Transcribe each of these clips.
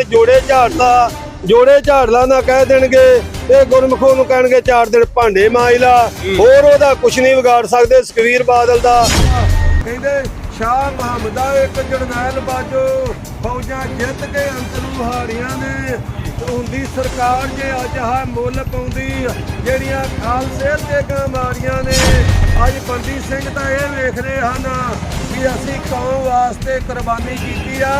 ਦੇਣ ਜੋੜੇ ਝਾੜਦਾ ਜੋੜੇ ਝਾੜਲਾ ਨਾ ਕਹਿ ਦੇਣਗੇ ਇਹ ਗੁਰਮਖੋ ਨੂੰ ਕਹਿਣਗੇ ਚਾਰ ਦਿਨ ਭਾਂਡੇ ਮਾਈ ਲਾ ਹੋਰ ਉਹਦਾ ਕੁਛ ਨਹੀਂ ਵਿਗਾੜ ਸਕਦੇ ਸੁਖਵੀਰ ਬਾਦਲ ਦਾ। ਕਹਿੰਦੇ ਸ਼ਾਹ ਮੁਹੰਮਦ ਇੱਕ ਜਰਨੈਲ ਬਾਜੋ ਫੌਜਾਂ ਜਿੱਤ ਕੇ ਅੰਤ ਨੂੰ ਹਾਰੀਆਂ ਨੇ। ਹੁੰਦੀ ਸਰਕਾਰ ਜੇ ਅੱਜ ਆਹ ਮੁੱਲ ਪਾਉਂਦੀ ਜਿਹੜੀਆਂ ਖਾਲਸੇ ਤੇ ਗਮਾਰੀਆਂ ਨੇ। ਅੱਜ ਬੰਦੀ ਸਿੰਘ ਤਾਂ ਇਹ ਵੇਖ ਰਹੇ ਹਨ ਕਿ ਅਸੀਂ ਕੌਮ ਵਾਸਤੇ ਕੁਰਬਾਨੀ ਕੀਤੀ ਆ।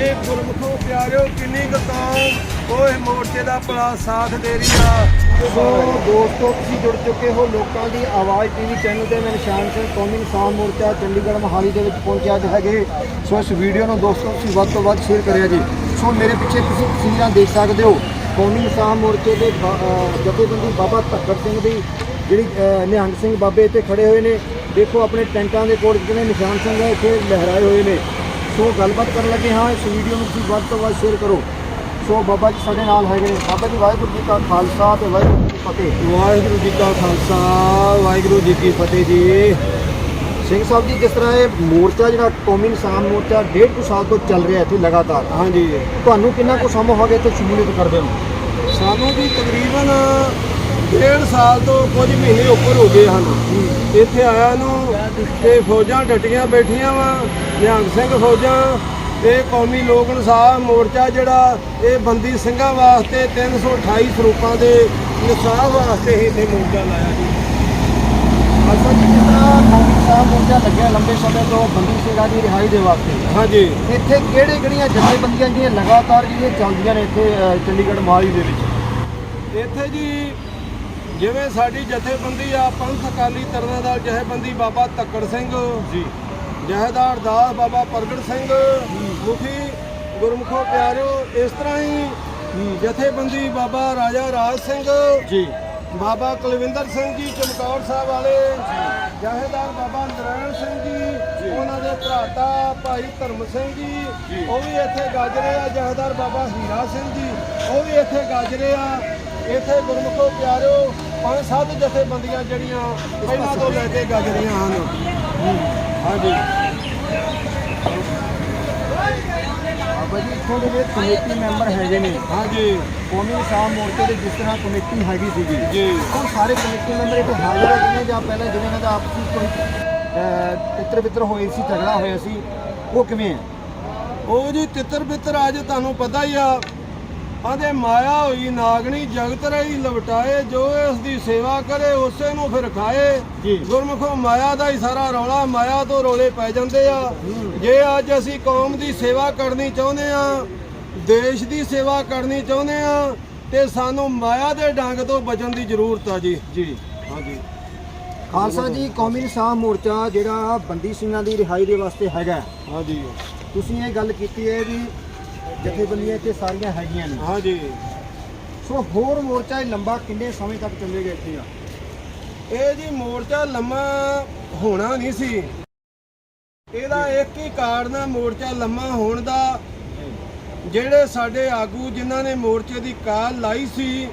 ਇਹ ਗੁਰਮਖੋ ਪਿਆਰਿਓ, ਕਿੰਨੀ ਕੁ ਕੌਮ? ਉਹ ਮੋਰਚੇ ਦਾ ਭਲਾ ਸਾਥ ਦੇ ਰਹੀ ਆ। ਸੋ ਦੋਸਤੋ, ਤੁਸੀਂ ਜੁੜ ਚੁੱਕੇ ਹੋ ਲੋਕਾਂ ਦੀ ਆਵਾਜ਼ ਟੀਵੀ ਚੈਨਲ ਤੇ। ਮੈਂ ਨਿਸ਼ਾਨ ਸਿੰਘ, ਕੌਮੀ ਇਨਸਾਨ ਮੋਰਚਾ, ਚੰਡੀਗੜ੍ਹ ਮੋਹਾਲੀ ਦੇ ਵਿੱਚ ਪਹੁੰਚਿਆ ਅੱਜ ਹੈਗੇ। ਸੋ ਇਸ ਵੀਡੀਓ ਨੂੰ ਦੋਸਤੋ, ਤੁਸੀਂ ਵੱਧ ਤੋਂ ਵੱਧ ਸ਼ੇਅਰ ਕਰਿਆ ਜੀ। ਸੋ ਮੇਰੇ ਪਿੱਛੇ ਤੁਸੀਂ ਤਸਵੀਰਾਂ ਦੇਖ ਸਕਦੇ ਹੋ। ਕੌਮੀ ਇਨਸਾਨ ਮੋਰਚੇ ਦੇ ਜਥੇਬੰਦੀ ਬਾਬਾ ਧੱਕੜ ਸਿੰਘ ਦੀ, ਜਿਹੜੀ ਨਿਹੰਗ ਸਿੰਘ ਬਾਬੇ ਇੱਥੇ ਖੜੇ ਹੋਏ ਨੇ। ਦੇਖੋ ਆਪਣੇ ਟੈਂਕਾਂ ਦੇ ਕੋਲ ਜਿਹੜੇ ਨਿਸ਼ਾਨ ਸਿੰਘ ਹੈ ਇੱਥੇ ਲਹਿਰਾਏ ਹੋਏ ਨੇ। ਸੋ ਗੱਲਬਾਤ ਕਰਨ ਲੱਗੇ ਹਾਂ ਇਸ ਵੀਡੀਓ ਨੂੰ ਤੁਸੀਂ ਵੱਧ ਤੋਂ ਵੱਧ ਸ਼ੇਅਰ ਕਰੋ। ਸੋ ਬਾਬਾ ਜੀ ਸਾਡੇ ਨਾਲ ਹੈਗੇ ਨੇ। ਬਾਬਾ ਜੀ ਵਾਹਿਗੁਰੂ ਜੀ ਕਾ ਖਾਲਸਾ ਤੇ ਵਾਹਿਗੁਰੂ ਜੀ ਕੀ ਫਤਿਹ। ਵਾਹਿਗੁਰੂ ਜੀ ਕਾ ਖਾਲਸਾ ਵਾਹਿਗੁਰੂ ਜੀ ਕੀ ਫਤਿਹ ਜੀ। ਸਿੰਘ ਸਾਹਿਬ ਜੀ ਜਿਸ ਤਰ੍ਹਾਂ ਇਹ ਮੋਰਚਾ ਜਿਹੜਾ ਕੌਮੀ ਇਨਸਾਨ ਮੋਰਚਾ ਡੇਢ ਕੁ ਸਾਲ ਤੋਂ ਚੱਲ ਰਿਹਾ ਇੱਥੇ ਲਗਾਤਾਰ। ਹਾਂਜੀ। ਤੁਹਾਨੂੰ ਕਿੰਨਾ ਕੁ ਸਮਾਂ ਹੋ ਗਿਆ ਇੱਥੇ ਸ਼ਮੂਲੀਅਤ ਕਰਦੇ ਨੂੰ? ਸਾਨੂੰ ਜੀ ਤਕਰੀਬਨ ਡੇਢ ਸਾਲ ਤੋਂ ਕੁਝ ਮਹੀਨੇ ਉੱਪਰ ਹੋ ਗਏ ਹਨ। ਇੱਥੇ ਆਇਆ ਨੂੰ ਤੇ ਫੌਜਾਂ ਡਟੀਆਂ ਬੈਠੀਆਂ ਵਾ ਨਿਹੰਗ ਸਿੰਘ ਫੌਜਾਂ ਇਹ ਕੌਮੀ ਲੋਕ ਇਨਸਾਫ ਮੋਰਚਾ ਜਿਹੜਾ ਇਹ ਬੰਦੀ ਸਿੰਘਾਂ ਵਾਸਤੇ 328 ਸਰੂਪਾਂ ਦੇ ਇਨਸਾਫ ਵਾਸਤੇ ਹੀ ਇੱਥੇ ਮੋਰਚਾ ਲਾਇਆ ਜੀ। ਅਸਲ ਜੀ ਜਿਸ ਤਰ੍ਹਾਂ ਕੌਮੀ ਇਨਸਾਨ ਮੋਰਚਾ ਲੱਗਿਆ ਲੰਬੇ ਸਮੇਂ ਤੋਂ ਬੰਦੀ ਸਿੰਘਾਂ ਦੀ ਰਿਹਾਈ ਦੇ ਵਾਸਤੇ। ਹਾਂਜੀ। ਇੱਥੇ ਕਿਹੜੇ ਕਿਹੜੀਆਂ ਜਥੇਬੰਦੀਆਂ ਜਿਹੜੀਆਂ ਲਗਾਤਾਰ ਜਿਹੜੀਆਂ ਚੱਲਦੀਆਂ ਨੇ ਇੱਥੇ ਚੰਡੀਗੜ੍ਹ ਮੋਹਾਲੀ ਦੇ ਵਿੱਚ? ਇੱਥੇ ਜੀ ਜਿਵੇਂ ਸਾਡੀ ਜਥੇਬੰਦੀ ਆ ਪੰਥ ਅਕਾਲੀ ਤਰਨਾ ਦਲ ਜਥੇਬੰਦੀ ਬਾਬਾ ਧੱਕੜ ਸਿੰਘ। ਜੀ। ਜਹੇਦਾਰ ਦਾਸ ਬਾਬਾ ਪ੍ਰਗਟ ਸਿੰਘ। ਮੁਖੀ ਗੁਰਮੁਖੋ ਪਿਆਰਿਓ ਇਸ ਤਰ੍ਹਾਂ ਹੀ ਜਥੇਬੰਦੀ ਬਾਬਾ ਰਾਜਾ ਰਾਜ ਸਿੰਘ। ਜੀ। ਬਾਬਾ ਕੁਲਵਿੰਦਰ ਸਿੰਘ ਜੀ ਚਮਕੌਰ ਸਾਹਿਬ ਵਾਲੇ। ਜਹੇਦਾਰ ਬਾਬਾ ਨਰਾਇਣ ਸਿੰਘ ਜੀ ਉਹਨਾਂ ਦੇ ਭਰਾਤਾ ਭਾਈ ਧਰਮ ਸਿੰਘ ਜੀ। ਉਹ ਵੀ ਇੱਥੇ ਗਾਜਰੇ ਆ ਜਹੇਦਾਰ ਬਾਬਾ ਹੀਰਾ ਸਿੰਘ ਜੀ। ਉਹ ਵੀ ਇੱਥੇ ਗਾਜਰੇ ਆ। ਇੱਥੇ ਗੁਰਮੁਖੋ ਪਿਆਰਿਓ ਪੰਜ ਸੱਤ ਜਥੇਬੰਦੀਆਂ ਜਿਹੜੀਆਂ ਪਹਿਲਾਂ ਤੋਂ ਲੈ ਕੇ ਗਾਜਰੀਆਂ ਹਨ। ਹਾਂਜੀ। ਬਾਬਾ ਜੀ ਇੱਥੋਂ ਦੇ ਕਮੇਟੀ ਮੈਂਬਰ ਹੈਗੇ ਨੇ ਹਾਂਜੀ। ਕੌਮੀ ਇਨਸਾਨ ਮੋਰਚੇ ਦੇ ਜਿਸ ਤਰ੍ਹਾਂ ਕਮੇਟੀ ਹੈਗੀ ਸੀਗੀ ਜੀ। ਉਹ ਸਾਰੇ ਕਮੇਟੀ ਮੈਂਬਰ ਇੱਥੇ ਹਾਜ਼ਰ ਹੈਗੇ ਨੇ ਜਾਂ ਪਹਿਲਾਂ ਜਿਵੇਂ ਇਹਨਾਂ ਦਾ ਆਪਸੀ ਕੋਈ ਤਿੱਤਰ ਬਿੱਤਰ ਹੋਏ ਸੀ ਝਗੜਾ ਹੋਇਆ ਸੀ ਉਹ ਕਿਵੇਂ ਹੈ? ਉਹ ਜੀ ਤਿੱਤਰ ਬਿੱਤਰ ਅੱਜ ਤੁਹਾਨੂੰ ਪਤਾ ਹੀ ਆ ਆਂਦੇ ਮਾਇਆ ਹੋਈ ਨਾਗਣੀ ਜਗਤ ਰਹੀ ਲਵਟਾਏ ਜੋ ਇਸ ਦੀ ਸੇਵਾ ਕਰੇ ਉਸੇ ਨੂੰ ਫਿਰ ਖਾਏ। ਗੁਰਮੁਖੋ ਮਾਇਆ ਦਾ ਹੀ ਸਾਰਾ ਰੌਲਾ ਮਾਇਆ ਤੋਂ ਰੋਲੇ ਪੈ ਜਾਂਦੇ ਆ। ਜੇ ਅੱਜ ਅਸੀਂ ਕੌਮ ਦੀ ਸੇਵਾ ਕਰਨੀ ਚਾਹੁੰਦੇ ਆ ਦੇਸ਼ ਦੀ ਸੇਵਾ ਕਰਨੀ ਚਾਹੁੰਦੇ ਆ ਤੇ ਸਾਨੂੰ ਮਾਇਆ ਦੇ ਡੰਗ ਤੋਂ ਬਚਣ ਦੀ ਜ਼ਰੂਰਤ ਆ ਜੀ। ਜੀ। ਹਾਂਜੀ। ਖਾਲਸਾ ਜੀ ਕੌਮੀ ਇਨਸਾਨ ਮੋਰਚਾ ਜਿਹੜਾ ਬੰਦੀ ਸਿੰਘਾਂ ਦੀ ਰਿਹਾਈ ਦੇ ਵਾਸਤੇ ਹੈਗਾ। ਹਾਂਜੀ। ਤੁਸੀਂ ਇਹ ਗੱਲ ਕੀਤੀ ਹੈ ਵੀ ਜਥੇਬੰਦੀਆਂ ਇੱਥੇ ਸਾਰੀਆਂ ਹੈਗੀਆਂ ਨੇ। ਹਾਂਜੀ। ਸੋ ਹੋਰ ਮੋਰਚਾ ਇਹ ਲੰਬਾ ਕਿੰਨੇ ਸਮੇਂ ਤੱਕ ਚੱਲੇਗਾ ਇੱਥੇ ਆ? ਇਹ ਜੀ ਮੋਰਚਾ ਲੰਮਾ ਹੋਣਾ ਨਹੀਂ ਸੀ। ਇਹਦਾ ਇੱਕ ਹੀ ਕਾਰਨ ਆ ਮੋਰਚਾ ਲੰਮਾ ਹੋਣ ਦਾ। ਜਿਹੜੇ ਸਾਡੇ ਆਗੂ ਜਿਨ੍ਹਾਂ ਨੇ ਮੋਰਚੇ ਦੀ ਕਾਲ ਲਾਈ ਸੀ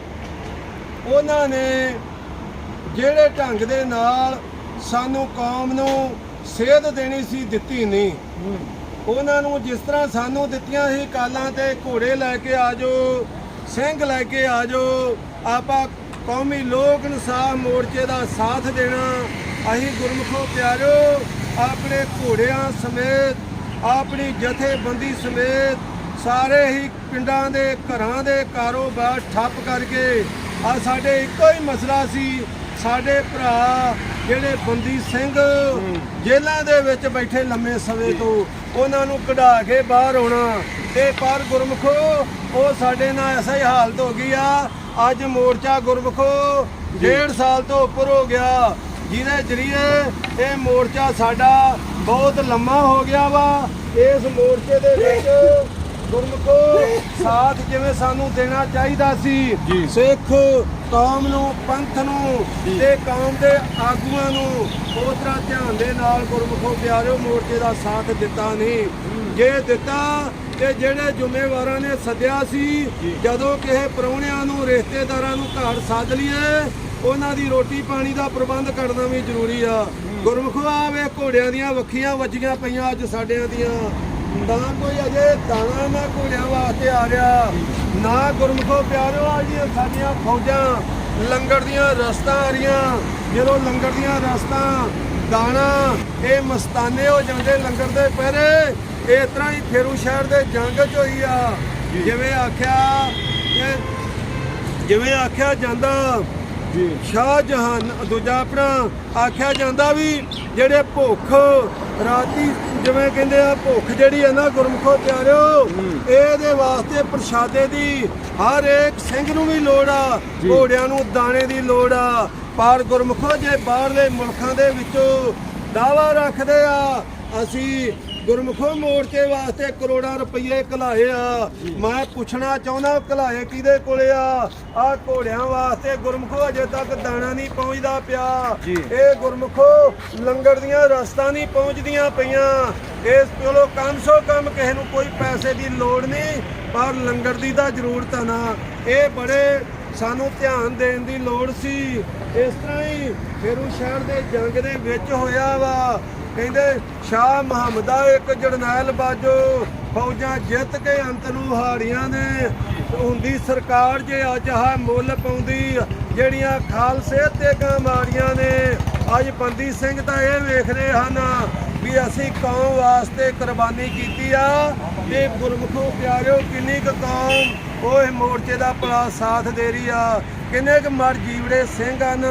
ਉਹਨਾਂ ਨੇ ਜਿਹੜੇ ਢੰਗ ਦੇ ਨਾਲ ਸਾਨੂੰ ਕੌਮ ਨੂੰ ਸੇਧ ਦੇਣੀ ਸੀ ਦਿੱਤੀ ਨਹੀਂ। ਉਹਨਾਂ ਨੂੰ ਜਿਸ ਤਰ੍ਹਾਂ ਸਾਨੂੰ ਦਿੱਤੀਆਂ ਸੀ ਕਾਲਾਂ ਤੇ ਘੋੜੇ ਲੈ ਕੇ ਆਜੋ, ਸਿੰਘ ਲੈ ਕੇ ਆਜੋ, ਆਪਾਂ ਕੌਮੀ ਲੋਕ ਇਨਸਾਫ ਮੋਰਚੇ ਦਾ ਸਾਥ ਦੇਣਾ, ਅਸੀਂ ਗੁਰਮੁਖੋ ਪਿਆਰਿਓ, ਆਪਣੇ ਘੋੜਿਆਂ ਸਮੇਤ, ਆਪਣੀ ਜਥੇਬੰਦੀ ਸਮੇਤ, ਸਾਰੇ ਹੀ ਪਿੰਡਾਂ ਦੇ ਘਰਾਂ ਦੇ ਕਾਰੋਬਾਰ ਠੱਪ ਕਰਕੇ ਆ ਸਾਡੇ ਇੱਕੋ ਹੀ ਮਸਲਾ ਸੀ ਸਾਡੇ ਭਰਾ ਜਿਹੜੇ ਬੰਦੀ ਸਿੰਘ ਜੇਲ੍ਹਾਂ ਦੇ ਵਿੱਚ ਬੈਠੇ ਲੰਮੇ ਸਮੇਂ ਤੋਂ ਉਹਨਾਂ ਨੂੰ ਕਢਾ ਕੇ ਬਾਹਰ ਆਉਣਾ। ਤੇ ਪਰ ਗੁਰਮਖੋ ਉਹ ਸਾਡੇ ਨਾਲ ਐਸਾ ਹੀ ਹਾਲਤ ਹੋ ਗਈ ਆ। ਅੱਜ ਮੋਰਚਾ ਗੁਰਮਖੋ ਡੇਢ ਸਾਲ ਤੋਂ ਉੱਪਰ ਹੋ ਗਿਆ। ਜਿਹਦੇ ਜਰੀਏ ਇਹ ਮੋਰਚਾ ਸਾਡਾ ਬਹੁਤ ਲੰਮਾ ਹੋ ਗਿਆ ਵਾ। ਇਸ ਮੋਰਚੇ ਦੇ ਵਿੱਚ ਗੁਰਮਖੋ ਸਾਥ ਜਿਵੇਂ ਸਾਨੂੰ ਦੇਣਾ ਚਾਹੀਦਾ ਸੀ ਸਿੱਖ ਕੌਮ ਨੂੰ ਪੰਥ ਨੂੰ ਤੇ ਕੌਮ ਦੇ ਆਗੂਆਂ ਨੂੰ ਉਸ ਤਰ੍ਹਾਂ ਧਿਆਨ ਦੇ ਨਾਲ ਗੁਰਮਖੋ ਪਿਆਰਿਓ ਮੋਰਚੇ ਦਾ ਸਾਥ ਦਿੱਤਾ ਨਹੀਂ। ਜੇ ਦਿੱਤਾ ਤੇ ਜਿਹੜੇ ਜ਼ਿੰਮੇਵਾਰਾਂ ਨੇ ਸੱਦਿਆ ਸੀ ਜਦੋਂ ਕਿਸੇ ਪ੍ਰਾਹੁਣਿਆਂ ਨੂੰ ਰਿਸ਼ਤੇਦਾਰਾਂ ਨੂੰ ਘਰ ਸੱਦ ਲਈਏ ਉਹਨਾਂ ਦੀ ਰੋਟੀ ਪਾਣੀ ਦਾ ਪ੍ਰਬੰਧ ਕਰਨਾ ਵੀ ਜ਼ਰੂਰੀ ਆ। ਗੁਰਮਖੋ ਆ ਵੇ ਘੋੜਿਆਂ ਦੀਆਂ ਵੱਖੀਆਂ ਵੱਜੀਆਂ ਪਈਆਂ ਅੱਜ ਸਾਡਿਆਂ ਦੀਆਂ। ਨਾ ਕੋਈ ਅਜੇ ਦਾਣਾ ਨਾ ਘੋੜਿਆਂ ਵਾਸਤੇ ਆ ਰਿਹਾ। ਨਾ ਗੁਰਮਖੋ ਪਿਆਰਿਓ ਆ ਜੀ ਸਾਡੀਆਂ ਫੌਜਾਂ ਲੰਗਰ ਦੀਆਂ ਰਸਤਾਂ ਆ ਰਹੀਆਂ। ਜਦੋਂ ਲੰਗਰ ਦੀਆਂ ਰਸਤਾਂ ਦਾਣਾ ਇਹ ਮਸਤਾਨੇ ਹੋ ਜਾਂਦੇ ਲੰਗਰ ਦੇ ਪਹਿਰੇ ਇਸ ਤਰ੍ਹਾਂ ਹੀ ਫੇਰੂ ਸ਼ਹਿਰ ਦੇ ਜੰਗ ਚ ਹੋਈ ਆ। ਜਿਵੇਂ ਆਖਿਆ ਜਿਵੇਂ ਆਖਿਆ ਜਾਂਦਾ ਜੀ। ਸ਼ਾਹ ਜਹਾਨ ਦੂਜਾ ਆਪਣਾ ਆਖਿਆ ਜਾਂਦਾ ਵੀ ਜਿਹੜੇ ਭੁੱਖ ਰਾਤੀ ਜਿਵੇਂ ਕਹਿੰਦੇ ਆ ਭੁੱਖ ਜਿਹੜੀ ਹੈ ਨਾ ਗੁਰਮਖੋ ਪਿਆਰਿਓ ਇਹਦੇ ਵਾਸਤੇ ਪ੍ਰਸ਼ਾਦੇ ਦੀ ਹਰ ਇੱਕ ਸਿੰਘ ਨੂੰ ਵੀ ਲੋੜ ਆ। ਘੋੜਿਆਂ ਨੂੰ ਦਾਣੇ ਦੀ ਲੋੜ ਆ ਪਰ ਗੁਰਮਖੋ ਜੇ ਬਾਹਰਲੇ ਮੁਲਕਾਂ ਦੇ ਵਿੱਚੋਂ ਦਾਵਾ ਰੱਖਦੇ ਆ ਅਸੀਂ ਗੁਰਮਖੋ ਮੋਰਚੇ ਵਾਸਤੇ ਕਰੋੜਾਂ ਰੁਪਏ ਕਲਾਏ ਆ। ਮੈਂ ਪੁੱਛਣਾ ਚਾਹੁੰਦਾ ਕਲਾਏ ਕਿਹਦੇ ਕੋਲੇ ਆ? ਆ ਘੋੜਿਆਂ ਵਾਸਤੇ ਗੁਰਮਖੋ ਅਜੇ ਤੱਕ ਦਾਣਾ ਨਹੀਂ ਪਹੁੰਚਦਾ ਪਿਆ। ਇਹ ਗੁਰਮਖੋ ਲੰਗਰ ਦੀਆਂ ਰਸਤਾਂ ਨਹੀਂ ਪਹੁੰਚਦੀਆਂ ਪਈਆਂ। ਇਸ ਕੋਲੋਂ ਕਮ ਸੋ ਕਮ ਕਿਸੇ ਨੂੰ ਕੋਈ ਪੈਸੇ ਦੀ ਲੋੜ ਨਹੀਂ ਪਰ ਲੰਗਰ ਦੀ ਤਾਂ ਜ਼ਰੂਰਤ ਆ ਨਾ। ਇਹ ਬੜੇ ਸਾਨੂੰ ਧਿਆਨ ਦੇਣ ਦੀ ਲੋੜ ਸੀ। ਇਸ ਤਰ੍ਹਾਂ ਹੀ ਫੇਰੂ ਸ਼ਹਿਰ ਦੇ ਜੰਗ ਦੇ ਵਿੱਚ ਹੋਇਆ ਵਾ। ਕਹਿੰਦੇ, ਸ਼ਾਹ ਮੁਹੰਮਦਾ ਇੱਕ ਜਰਨੈਲ ਬਾਜੋ, ਫੌਜਾਂ ਜਿੱਤ ਕੇ ਅੰਤ ਨੂੰ ਹਾਰੀਆਂ ਨੇ। ਹੁੰਦੀ ਸਰਕਾਰ ਜੇ ਅੱਜ ਆਹ ਮੁੱਲ ਪਾਉਂਦੀ, ਜਿਹੜੀਆਂ ਖਾਲਸੇ ਤੇ ਗਾਂ ਮਾਰੀਆਂ ਨੇ, ਅੱਜ ਬੰਦੀ ਸਿੰਘ ਤਾਂ ਇਹ ਵੇਖ ਰਹੇ ਹਨ ਵੀ ਅਸੀਂ ਕੌਮ ਵਾਸਤੇ ਕੁਰਬਾਨੀ ਕੀਤੀ ਆ। ਤੇ ਗੁਰਮੁਖੋ, ਪਿਆਰਿਓ, ਕਿੰਨੀ ਕੁ ਕੌਮ ਉਹ ਮੋਰਚੇ ਦਾ ਭਲਾ ਸਾਥ ਦੇ ਰਹੀ ਆ। ਕਿੰਨੇ ਕੁ ਮਰ ਜੀਵੜੇ ਸਿੰਘ ਹਨ।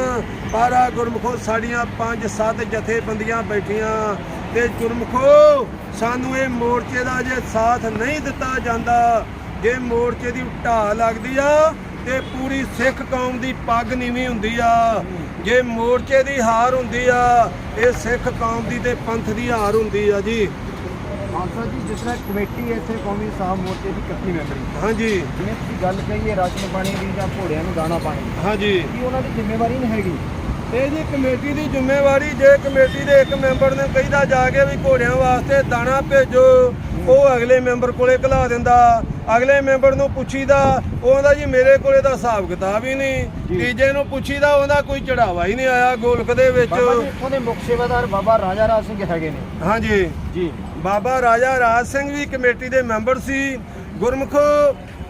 ਪਰ ਗੁਰਮੁਖੋ ਸਾਡੀਆਂ ਪੰਜ ਸੱਤ ਜਥੇਬੰਦੀਆਂ ਬੈਠੀਆਂ ਤੇ ਗੁਰਮੁਖੋ ਸਾਨੂੰ ਇਹ ਮੋਰਚੇ ਦਾ ਜੇ ਸਾਥ ਨਹੀਂ ਦਿੱਤਾ ਜਾਂਦਾ ਜੇ ਮੋਰਚੇ ਦੀ ਢਾਹ ਲੱਗਦੀ ਆ ਤੇ ਪੂਰੀ ਸਿੱਖ ਕੌਮ ਦੀ ਪੱਗ ਨੀਵੀਂ ਹੁੰਦੀ ਆ। ਜੇ ਮੋਰਚੇ ਦੀ ਹਾਰ ਹੁੰਦੀ ਆ ਇਹ ਸਿੱਖ ਕੌਮ ਦੀ ਤੇ ਪੰਥ ਦੀ ਹਾਰ ਹੁੰਦੀ ਆ ਜੀ। ਖਾਲਸਾ ਜੀ ਜਿਸ ਤਰ੍ਹਾਂ ਕਮੇਟੀ ਇੱਥੇ ਕੌਮੀ ਸਾਹ ਮੋਰਚੇ ਦੀ ਇਕੱਠੀ ਮੈਂਬਰੀ। ਹਾਂਜੀ। ਜਿਵੇਂ ਤੁਸੀਂ ਗੱਲ ਕਹੀ ਹੈ ਰਾਸ਼ਨ ਪਾਣੀ ਦੀ ਜਾਂ ਘੋੜਿਆਂ ਨੂੰ ਦਾਣਾ ਪਾਣੀ ਹਾਂਜੀ। ਕੀ ਉਹਨਾਂ ਦੀ ਜ਼ਿੰਮੇਵਾਰੀ ਨਹੀਂ ਹੈਗੀ? ਇਹ ਜੀ ਕਮੇਟੀ ਦੀ ਜ਼ਿੰਮੇਵਾਰੀ ਜੇ ਕਮੇਟੀ ਦੇ ਇੱਕ ਮੈਂਬਰ ਨੇ ਕਹਿੰਦਾ ਜਾ ਕੇ ਵੀ ਘੋੜਿਆਂ ਵਾਸਤੇ ਦਾਣਾ ਭੇਜੋ ਉਹ ਅਗਲੇ ਮੈਂਬਰ ਕੋਲੇ ਘਲਾ ਦਿੰਦਾ। ਅਗਲੇ ਮੈਂਬਰ ਨੂੰ ਪੁੱਛੀਦਾ ਉਹ ਆਂਦਾ ਜੀ ਮੇਰੇ ਕੋਲੇ ਤਾਂ ਹਿਸਾਬ ਕਿਤਾਬ ਹੀ ਨਹੀਂ। ਤੀਜੇ ਨੂੰ ਪੁੱਛੀਦਾ ਉਹਦਾ ਕੋਈ ਚੜਾਵਾ ਹੀ ਨਹੀਂ ਆਇਆ ਗੋਲਕ ਦੇ ਵਿੱਚ। ਉਹਦੇ ਮੁੱਖ ਸੇਵਾਦਾਰ ਬਾਬਾ ਰਾਜਾ ਰਾਜ ਸਿੰਘ ਹੈਗੇ ਨੇ। ਹਾਂਜੀ। ਜੀ। ਬਾਬਾ ਰਾਜਾ ਰਾਜ ਸਿੰਘ ਵੀ ਕਮੇਟੀ ਦੇ ਮੈਂਬਰ ਸੀ। ਗੁਰਮਖੋ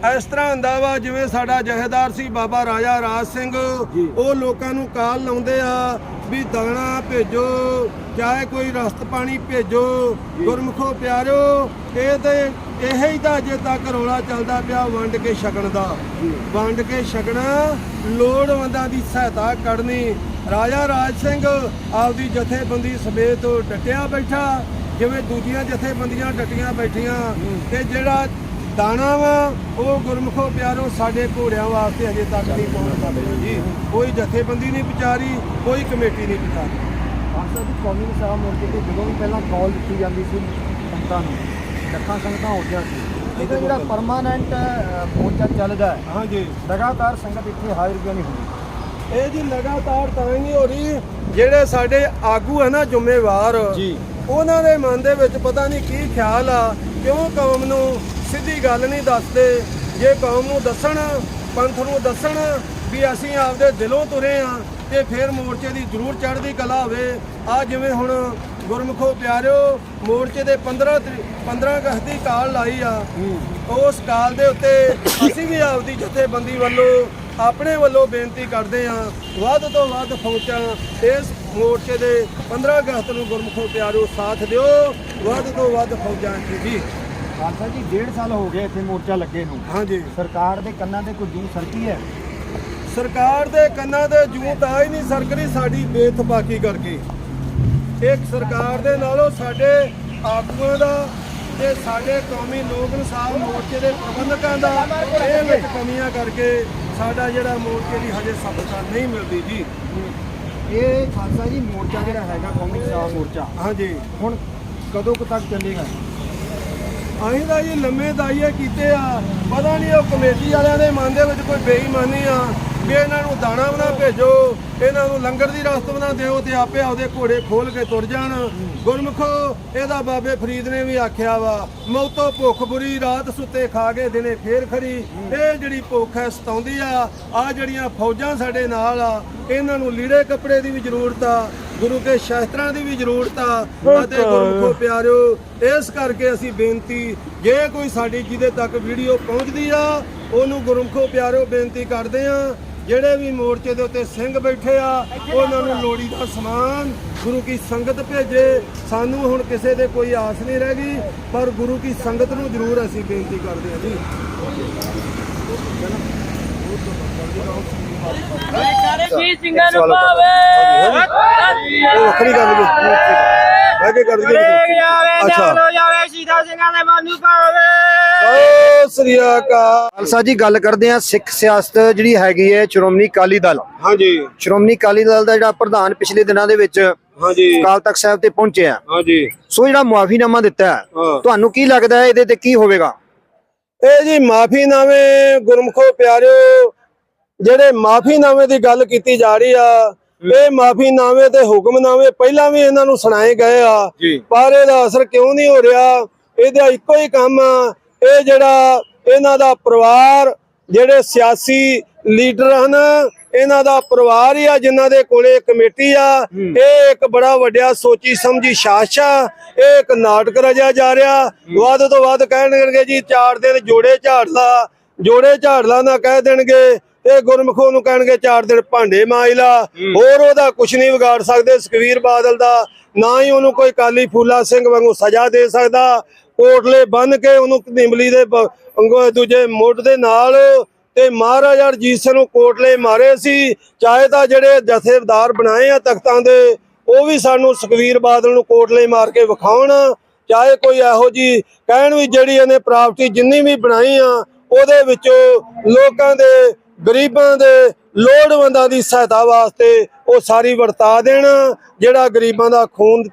ਇਸ ਤਰ੍ਹਾਂ ਹੁੰਦਾ ਵਾ ਜਿਵੇਂ ਸਾਡਾ ਜਹੇਦਾਰ ਸੀ ਬਾਬਾ ਰਾਜਾ ਰਾਜ ਸਿੰਘ। ਉਹ ਲੋਕਾਂ ਨੂੰ ਕਾਲ ਲਾਉਂਦੇ ਆ ਵੀ ਦਾਣਾ ਭੇਜੋ ਚਾਹੇ ਕੋਈ ਰਸਤ ਪਾਣੀ ਭੇਜੋ। ਗੁਰਮਖੋ ਪਿਆਰਿਓ ਇਹ ਤੇ ਇਹ ਹੀ ਤਾਂ ਅਜੇ ਤੱਕ ਰੌਲਾ ਚੱਲਦਾ ਪਿਆ ਵੰਡ ਕੇ ਛਕਣ ਦਾ। ਵੰਡ ਕੇ ਛਕਣਾ ਲੋੜਵੰਦਾਂ ਦੀ ਸਹਾਇਤਾ ਕਰਨੀ। ਰਾਜਾ ਰਾਜ ਸਿੰਘ ਆਪਦੀ ਜਥੇਬੰਦੀ ਸਮੇਤ ਡਟਿਆ ਬੈਠਾ ਜਿਵੇਂ ਦੂਜੀਆਂ ਜਥੇਬੰਦੀਆਂ ਡਟੀਆਂ ਬੈਠੀਆਂ ਤੇ ਜਿਹੜਾ ਦਾਣਾ ਵਾ ਉਹ ਗੁਰਮਖੋ ਪਿਆਰੋ ਸਾਡੇ ਘੋੜਿਆਂ ਵਾਸਤੇ ਅਜੇ ਤੱਕ ਨਹੀਂ ਪਹੁੰਚਦਾ ਪਿਆ ਜੀ। ਕੋਈ ਜਥੇਬੰਦੀ ਨਹੀਂ ਵਿਚਾਰੀ ਕੋਈ ਕਮੇਟੀ ਨਹੀਂ ਵਿਚਾਰੀ ਖਾਲਸਾ ਜੀ ਕੌਮੀ ਸਾਹ ਮੋਰਚੇ ਤੇ ਜਦੋਂ ਵੀ ਪਹਿਲਾਂ ਕਾਲ ਦਿੱਤੀ ਜਾਂਦੀ ਸੀ ਸੰਗਤਾਂ ਨੂੰ ਲੱਖਾਂ ਸੰਗਤਾਂ ਹੋ ਗਿਆ ਸੀ। ਇਹਦਾ ਜਿਹੜਾ ਪਰਮਾਨੈਂਟ ਮੋਰਚਾ ਚੱਲਦਾ ਹੈ ਹਾਂਜੀ ਲਗਾਤਾਰ ਸੰਗਤ ਇੱਥੇ ਹਾਜ਼ਰ ਕਿਉਂ ਨਹੀਂ ਹੁੰਦੀ? ਇਹ ਜੀ ਲਗਾਤਾਰ ਤਾਂ ਹੀ ਨਹੀਂ ਹੋ ਰਹੀ ਜਿਹੜੇ ਸਾਡੇ ਆਗੂ ਹੈ ਨਾ ਜ਼ਿੰਮੇਵਾਰ ਜੀ। ਉਹਨਾਂ ਦੇ ਮਨ ਦੇ ਵਿੱਚ ਪਤਾ ਨਹੀਂ ਕੀ ਖਿਆਲ ਆ ਕਿਉਂ ਕੌਮ ਨੂੰ ਸਿੱਧੀ ਗੱਲ ਨਹੀਂ ਦੱਸਦੇ। ਜੇ ਕੌਮ ਨੂੰ ਦੱਸਣ, ਪੰਥ ਨੂੰ ਦੱਸਣ ਵੀ ਅਸੀਂ ਆਪਦੇ ਦਿਲੋਂ ਤੁਰੇ ਆ ਤੇ ਫਿਰ ਮੋਰਚੇ ਦੀ ਜ਼ਰੂਰ ਚੜ੍ਹਦੀ ਕਲਾ ਹੋਵੇ ਆ ਜਿਵੇਂ ਹੁਣ ਗੁਰਮਖੋ ਪਿਆਰਿਓ, ਮੋਰਚੇ ਦੇ 15 ਤਰੀ- 15 ਅਗਸਤ ਦੀ ਕਾਲ ਲਾਈ ਆ। ਉਸ ਕਾਲ ਦੇ ਉੱਤੇ ਅਸੀਂ ਵੀ ਆਪਦੀ ਜਥੇਬੰਦੀ ਵੱਲੋਂ ਆਪਣੇ ਵੱਲੋਂ ਬੇਨਤੀ ਕਰਦੇ ਹਾਂ ਵੱਧ ਤੋਂ ਵੱਧ ਫੌਜਾਂ ਇਸ ਮੋਰਚੇ ਦੇ 15 ਅਗਸਤ ਨੂੰ ਗੁਰਮੁਖੋ ਪਿਆਰੋ ਸਾਥ ਦਿਓ, ਵੱਧ ਤੋਂ ਵੱਧ ਫੌਜਾਂ ਇੱਥੇ ਜੀ ਖਾਲਸਾ ਜੀ ਡੇਢ ਸਾਲ ਹੋ ਗਏ ਇੱਥੇ ਮੋਰਚਾ ਲੱਗੇ ਨੂੰ। ਹਾਂਜੀ। ਸਰਕਾਰ ਦੇ ਕੰਨਾਂ ਤੇ ਕੋਈ ਜੂ ਸਰਕੀ ਹੈ? ਸਰਕਾਰ ਦੇ ਕੰਨਾਂ ਤੇ ਜੂੰ ਤਾਂ ਹੀ ਨਹੀਂ ਸਰਕਰੀ ਸਾਡੀ ਬੇਥਬਾਕੀ ਕਰਕੇ। ਇੱਕ ਸਰਕਾਰ ਦੇ ਨਾਲੋਂ ਸਾਡੇ ਆਗੂਆਂ ਦਾ ਤੇ ਸਾਡੇ ਕੌਮੀ ਲੋਕ ਇਨਸਾਫ ਮੋਰਚੇ ਦੇ ਪ੍ਰਬੰਧਕਾਂ ਦਾ ਇਹ ਵਿੱਚ ਕਮੀਆਂ ਕਰਕੇ ਸਾਡਾ ਜਿਹੜਾ ਮੋਰਚੇ ਦੀ ਹਜੇ ਸਫਲਤਾ ਨਹੀਂ ਮਿਲਦੀ ਜੀ। ਇਹ ਖਾਲਸਾ ਜੀ ਮੋਰਚਾ ਜਿਹੜਾ ਹੈਗਾ ਕੌਮੀ ਸਾਹ ਮੋਰਚਾ। ਹਾਂਜੀ। ਹੁਣ ਕਦੋਂ ਕੁ ਤੱਕ ਚੱਲੇਗਾ? ਅਸੀਂ ਤਾਂ ਜੀ ਲੰਮੇ ਦਾਈਏ ਕੀਤੇ ਆ। ਪਤਾ ਨਹੀਂ ਉਹ ਕਮੇਟੀ ਵਾਲਿਆਂ ਦੇ ਮਨ ਦੇ ਵਿੱਚ ਕੋਈ ਬੇਈਮਾਨੀ ਆ। ਵੀ ਇਹਨਾਂ ਨੂੰ ਦਾਣਾ ਬਣਾ ਭੇਜੋ ਇਹਨਾਂ ਨੂੰ ਲੰਗਰ ਦੀ ਰਸਤ ਬਣਾ ਦਿਓ ਤੇ ਆਪੇ ਆਪਦੇ ਘੋੜੇ ਖੋਲ ਕੇ ਤੁਰ ਜਾਣ। ਗੁਰਮੁਖੋ ਇਹਦਾ ਬਾਬੇ ਫਰੀਦ ਨੇ ਵੀ ਆਖਿਆ ਵਾ ਮੌਤੋਂ ਭੁੱਖ ਬੁਰੀ ਰਾਤ ਸੁੱਤੇ ਖਾ ਕੇ ਦਿਨੇ ਫੇਰ ਖਰੀ। ਇਹ ਜਿਹੜੀ ਭੁੱਖ ਹੈ ਸਤਾਉਂਦੀ ਆ ਆ ਜਿਹੜੀਆਂ ਫੌਜਾਂ ਸਾਡੇ ਨਾਲ ਆ ਇਹਨਾਂ ਨੂੰ ਲੀੜੇ ਕੱਪੜੇ ਦੀ ਵੀ ਜ਼ਰੂਰਤ ਆ ਗੁਰੂ ਕੇ ਸ਼ਾਸਤਰਾਂ ਦੀ ਵੀ ਜ਼ਰੂਰਤ ਆ। ਅਤੇ ਗੁਰਮੁਖੋ ਪਿਆਰਿਓ ਇਸ ਕਰਕੇ ਅਸੀਂ ਬੇਨਤੀ ਜੇ ਕੋਈ ਸਾਡੀ ਜਿਹਦੇ ਤੱਕ ਵੀਡੀਓ ਪਹੁੰਚਦੀ ਆ ਉਹਨੂੰ ਗੁਰਮੁਖੋ ਪਿਆਰਿਓ ਬੇਨਤੀ ਕਰਦੇ ਆ ਜਿਹੜੇ ਵੀ ਮੋਰਚੇ ਦੇ ਉੱਤੇ ਸਿੰਘ ਬੈਠੇ ਆ ਉਹਨਾਂ ਨੂੰ ਲੋੜੀ ਦਾ ਸਮਾਨ ਗੁਰੂ ਕੀ ਸੰਗਤ ਭੇਜੇ। ਸਾਨੂੰ ਹੁਣ ਕਿਸੇ ਦੇ ਕੋਈ ਆਸ ਨਹੀਂ ਰਹਿ ਗਈ ਪਰ ਗੁਰੂ ਕੀ ਸੰਗਤ ਨੂੰ ਜ਼ਰੂਰ ਅਸੀਂ ਬੇਨਤੀ ਕਰਦੇ ਹਾਂ ਜੀ। ਜੀ ਸਿੰਘਾਂ ਨੂੰ ਉਹ ਵੱਖਰੀ ਗੱਲ ਕੇ ਕਰ ਦਈਏ। ਅੱਛਾ। ਸੀਤਾ ਸਿੰਘਾਂ ਦੇ ਮਨ ਨੂੰ ਪਾਵੇ। ਓ ਸ੍ਰੀ ਅਕਾਲ। ਖਾਲਸਾ ਜੀ ਗੱਲ ਕਰਦੇ ਆ ਸਿੱਖ ਸਿਆਸਤ ਜਿਹੜੀ ਹੈਗੀ ਹੈ ਸ਼੍ਰੋਮਣੀ ਅਕਾਲੀ ਦਲ। ਹਾਂਜੀ। ਸ਼੍ਰੋਮਣੀ ਅਕਾਲੀ ਦਲ ਦਾ ਜਿਹੜਾ ਪ੍ਰਧਾਨ ਪਿਛਲੇ ਦਿਨਾਂ ਦੇ ਵਿੱਚ ਹਾਂਜੀ। ਅਕਾਲ ਤਖਤ ਸਾਹਿਬ ਤੇ ਪਹੁੰਚਿਆ। ਹਾਂਜੀ। ਸੋ ਜਿਹੜਾ ਮੁਆਫੀਨਾਮਾ ਦਿੱਤਾ ਹੈ, ਹਾਂ। ਤੁਹਾਨੂੰ ਕੀ ਲੱਗਦਾ ਹੈ ਇਹਦੇ ਤੇ ਕੀ ਹੋਵੇਗਾ? ਇਹ ਜੀ ਮਾਫੀਨਾਮੇ ਗੁਰਮਖੋ ਪਿਆਰਿਓ ਜਿਹੜੇ ਮਾਫੀਨਾਮੇ ਦੀ ਗੱਲ ਕੀਤੀ ਜਾ ਰਹੀ ਆ ਇਹ ਮਾਫੀਨਾਮੇ ਤੇ ਹੁਕਮਨਾਮੇ ਪਹਿਲਾਂ ਵੀ ਇਹਨਾਂ ਨੂੰ ਸੁਣਾਏ ਗਏ ਆ। ਜੀ। ਪਰ ਇਹਦਾ ਅਸਰ ਕਿਉਂ ਨਹੀਂ ਹੋ ਰਿਹਾ? ਇਹਦਾ ਇੱਕੋ ਹੀ ਕੰਮ ਆ ਇਹ ਜਿਹੜਾ ਇਹਨਾਂ ਦਾ ਪਰਿਵਾਰ ਜਿਹੜੇ ਸਿਆਸੀ ਲੀਡਰ ਹਨ ਇਹਨਾਂ ਦਾ ਪਰਿਵਾਰ ਹੀ ਆ ਜਿਨ੍ਹਾਂ ਦੇ ਕੋਲੇ ਕਮੇਟੀ ਆ। ਇਹ ਇੱਕ ਬੜਾ ਵੱਡਿਆ ਸੋਚੀ ਸਮਝੀ ਸ਼ਾਸਾ ਇਹ ਇੱਕ ਨਾਟਕ ਰਜਿਆ ਜਾ ਰਿਹਾ। ਵੱਧ ਤੋਂ ਵੱਧ ਕਹਿਣਗੇ ਜੀ ਚਾਰ ਦਿਨ ਜੋੜੇ ਝਾੜ ਲਾ ਜੋੜੇ ਝਾੜ ਲਾ ਨਾ ਕਹਿ ਦੇਣਗੇ। ਇਹ ਗੁਰਮਖੋ ਨੂੰ ਕਹਿਣਗੇ ਚਾਰ ਦਿਨ ਭਾਂਡੇ ਮਾਈ ਲਾ। ਹੋਰ ਉਹਦਾ ਕੁਝ ਨਹੀਂ ਵਿਗਾੜ ਸਕਦੇ ਸੁਖਵੀਰ ਬਾਦਲ ਦਾ। ਨਾ ਹੀ ਉਹਨੂੰ ਕੋਈ ਕਾਲੀ ਫੂਲਾ ਸਿੰਘ ਵਾਂਗੂ ਸਜ਼ਾ ਦੇ ਸਕਦਾ। ਕੋਟਲੇ ਬੰਨ ਕੇ ਉਹਨੂੰ ਨਿੰਬਲੀ ਦੇ ਦੂਜੇ ਮੋਢ ਦੇ ਨਾਲ ਤੇ ਮਹਾਰਾਜਾ ਰਣਜੀਤ ਸਿੰਘ ਨੂੰ ਕੋਟਲੇ ਮਾਰੇ ਸੀ। ਚਾਹੇ ਤਾਂ ਜਿਹੜੇ ਜਥੇਦਾਰ ਬਣਾਏ ਆ ਤਖਤਾਂ ਦੇ, ਉਹ ਵੀ ਸਾਨੂੰ ਸੁਖਵੀਰ ਬਾਦਲ ਨੂੰ ਕੋਟਲੇ ਮਾਰ ਕੇ ਵਿਖਾਉਣ। ਚਾਹੇ ਕੋਈ ਇਹੋ ਜੀ ਕਹਿਣ ਵੀ ਜਿਹੜੀ ਇਹਨੇ ਪ੍ਰਾਪਰਟੀ ਜਿੰਨੀ ਵੀ ਬਣਾਈ ਆ, ਉਹਦੇ ਵਿੱਚੋਂ ਲੋਕਾਂ ਦੇ, ਗਰੀਬਾਂ ਦੇ ਲੋੜਵੰਦਾਂ ਦੀ ਸਹਾਇਤਾ ਵਾਸਤੇ ਉਹ ਸਾਰੀ ਵਰਤਾ ਦੇਣ, ਜਿਹੜਾ ਗਰੀਬਾਂ ਦਾ ਖੂਨ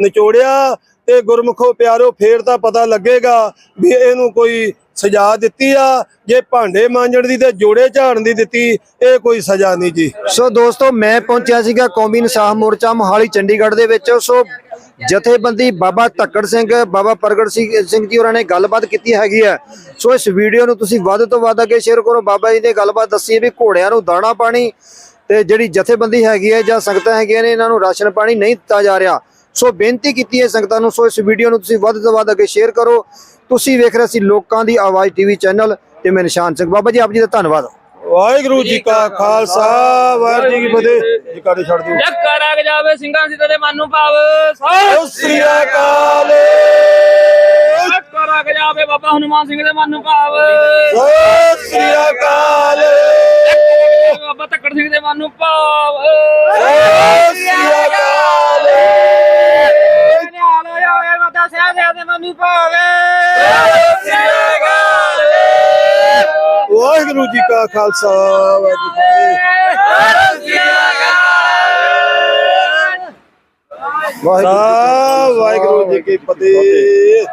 ਨਿਚੋੜਿਆ। ਤੇ ਗੁਰਮੁਖੋ ਪਿਆਰੋ, ਫੇਰ ਤਾਂ ਪਤਾ ਲੱਗੇਗਾ ਵੀ ਇਹਨੂੰ ਕੋਈ ਸਜ਼ਾ ਦਿੱਤੀ ਆ। ਜੇ ਭਾਂਡੇ ਮਾਂਜਣ ਦੀ ਤੇ ਜੋੜੇ ਝਾੜਨ ਦੀ ਦਿੱਤੀ, ਇਹ ਕੋਈ ਸਜ਼ਾ ਨਹੀਂ ਜੀ। ਸੋ ਦੋਸਤੋ, ਮੈਂ ਪਹੁੰਚਿਆ ਸੀਗਾ ਕੌਮੀ ਇਨਸਾਫ ਮੋਰਚਾ ਮੋਹਾਲੀ, ਚੰਡੀਗੜ੍ਹ ਦੇ ਵਿੱਚ। ਸੋ ਜਥੇਬੰਦੀ ਬਾਬਾ ਧੱਕੜ ਸਿੰਘ, ਬਾਬਾ ਪ੍ਰਗਟ ਸਿੰਘ ਜੀ ਉਹਨਾਂ ਨੇ ਗੱਲਬਾਤ ਕੀਤੀ ਹੈਗੀ ਹੈ। ਸੋ ਇਸ ਵੀਡੀਓ ਨੂੰ ਤੁਸੀਂ ਵੱਧ ਤੋਂ ਵੱਧ ਅੱਗੇ ਸ਼ੇਅਰ ਕਰੋ। ਬਾਬਾ ਜੀ ਨੇ ਗੱਲਬਾਤ ਦੱਸੀ ਹੈ ਵੀ ਘੋੜਿਆਂ ਨੂੰ ਦਾਣਾ ਪਾਣੀ ਤੇ ਜਿਹੜੀ ਜਥੇਬੰਦੀ ਹੈਗੀ ਹੈ ਜਾਂ ਸੰਗਤਾਂ ਹੈਗੀਆਂ ਨੇ, ਇਹਨਾਂ ਨੂੰ ਰਾਸ਼ਨ ਪਾਣੀ ਨਹੀਂ ਦਿੱਤਾ ਜਾ ਰਿਹਾ। ਸੋ ਬੇਨਤੀ ਕੀਤੀ ਹੈ ਸੰਗਤਾਂ ਨੂੰ ਸੋ ਇਸ ਵੀਡੀਓ ਨੂੰ ਤੁਸੀਂ ਵੱਧ ਤੋਂ ਵੱਧ ਅੱਗੇ ਸ਼ੇਅਰ ਕਰੋ। ਤੁਸੀਂ ਵੇਖ ਰਹੇ ਸੀ ਲੋਕਾਂ ਦੀ ਆਵਾਜ਼ ਟੀਵੀ ਚੈਨਲ ਤੇ ਮੈਂ ਨਿਸ਼ਾਨ ਸਿੰਘ। ਬਾਬਾ ਜੀ ਆਪ ਜੀ ਦਾ ਧੰਨਵਾਦ। ਵਾਹਿਗੁਰੂ ਜੀ ਕਾ ਖਾਲਸਾ ਵਾਹਿਗੁਰੂ ਜੀ ਕੀ ਫਤਿਹ। ਜੀ ਕਾੜੇ ਛੱਡ ਦਿਓ? ਲੱਕਾ ਰਗ ਜਾਵੇ ਸਿੰਘਾਂ ਸੀਤਾ ਦੇ ਮਨ ਨੂੰ ਪਾਵੇ ਸਤਿ ਸ੍ਰੀ ਅਕਾਲ। ਲੱਕਾ ਰਗ ਜਾਵੇ ਬਾਬਾ ਹਨੂਮਾਨ ਸਿੰਘ ਦੇ ਮਨ ਨੂੰ ਪਾਵੇ ਸਤਿ ਸ੍ਰੀ ਅਕਾਲ। ਬਾਬਾ ਧੱਕੜ ਸਿੰਘ ਦੇ ਮਨ ਨੂੰ ਸਤਿ ਸ੍ਰੀ ਅਕਾਲ ਨਿਹਾਲ ਜਾਵੇ ਸਾਹਿਬ ਦੇ ਨੂੰ ਪਾਵੇ ਵਾਹਿਗੁਰੂ ਜੀ ਕਾ ਖਾਲਸਾ ਵਾਹਿਗੁਰੂ ਜੀ ਕੀ ਫਤਿਹ। ਵਾਹਿਗੁਰੂ ਜੀ ਕੀ ਫਤਿਹ।